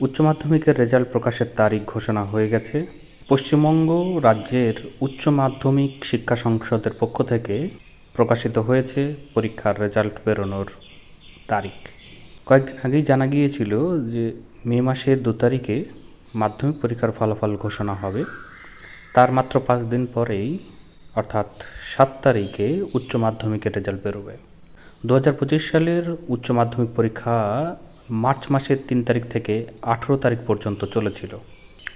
উচ্চ মাধ্যমিকের রেজাল্ট প্রকাশের তারিখ ঘোষণা হয়ে গেছে। পশ্চিমবঙ্গ রাজ্যের উচ্চ মাধ্যমিক শিক্ষা সংসদের পক্ষ থেকে প্রকাশিত হয়েছে পরীক্ষার রেজাল্ট বেরোনোর তারিখ। কয়েকদিন আগেই জানা গিয়েছিল যে মে মাসের দু তারিখে মাধ্যমিক পরীক্ষার ফলাফল ঘোষণা হবে। তার মাত্র পাঁচ দিন পরেই, অর্থাৎ সাত তারিখে উচ্চ মাধ্যমিকের রেজাল্ট বেরোবে। দু হাজার পঁচিশ সালের উচ্চ মাধ্যমিক পরীক্ষা মার্চ মাসের তিন তারিখ থেকে আঠেরো তারিখ পর্যন্ত চলেছিল।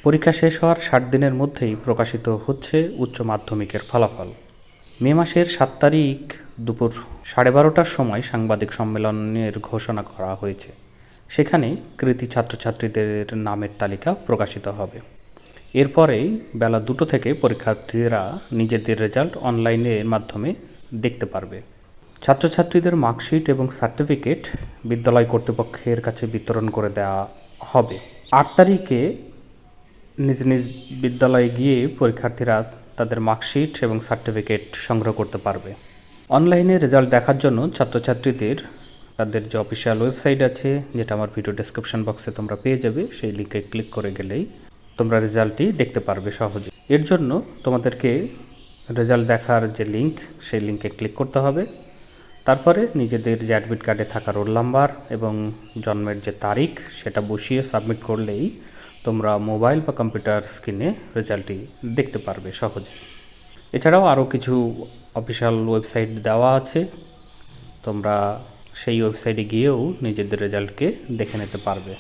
পরীক্ষা শেষ হওয়ার ষাট দিনের মধ্যেই প্রকাশিত হচ্ছে উচ্চ মাধ্যমিকের ফলাফল। মে মাসের সাত তারিখ দুপুর সাড়ে বারোটার সময় সাংবাদিক সম্মেলনের ঘোষণা করা হয়েছে। সেখানে কৃতি ছাত্রছাত্রীদের নামের তালিকা প্রকাশিত হবে। এরপরেই বেলা দুটো থেকে পরীক্ষার্থীরা নিজেদের রেজাল্ট অনলাইনের মাধ্যমে দেখতে পারবে। ছাত্রছাত্রীদের মার্কশিট এবং সার্টিফিকেট বিদ্যালয় কর্তৃপক্ষের কাছে বিতরণ করে দেওয়া হবে। আট তারিখে নিজ নিজ বিদ্যালয়ে গিয়ে পরীক্ষার্থীরা তাদের মার্কশিট এবং সার্টিফিকেট সংগ্রহ করতে পারবে। অনলাইনে রেজাল্ট দেখার জন্য ছাত্রছাত্রীদের, তাদের যে অফিসিয়াল ওয়েবসাইট আছে, যেটা আমার ভিডিও ডেসক্রিপশন বক্সে তোমরা পেয়ে যাবে, সেই লিঙ্কে ক্লিক করে গেলেই তোমরা রেজাল্টটি দেখতে পারবে সহজে। এর জন্য তোমাদেরকে রেজাল্ট দেখার যে লিঙ্ক, সেই লিঙ্কে ক্লিক করতে হবে। তারপরে নিজেদের যে অ্যাডমিট কার্ডে থাকা রোল নাম্বার এবং জন্মের যে তারিখ, সেটা বসিয়ে সাবমিট করলেই তোমরা মোবাইল বা কম্পিউটার স্ক্রিনে রেজাল্টটি দেখতে পারবে সহজে। এছাড়াও আরও কিছু অফিসিয়াল ওয়েবসাইট দেওয়া আছে। তোমরা সেই ওয়েবসাইটে গিয়েও নিজেদের রেজাল্টকে দেখে নিতে পারবে।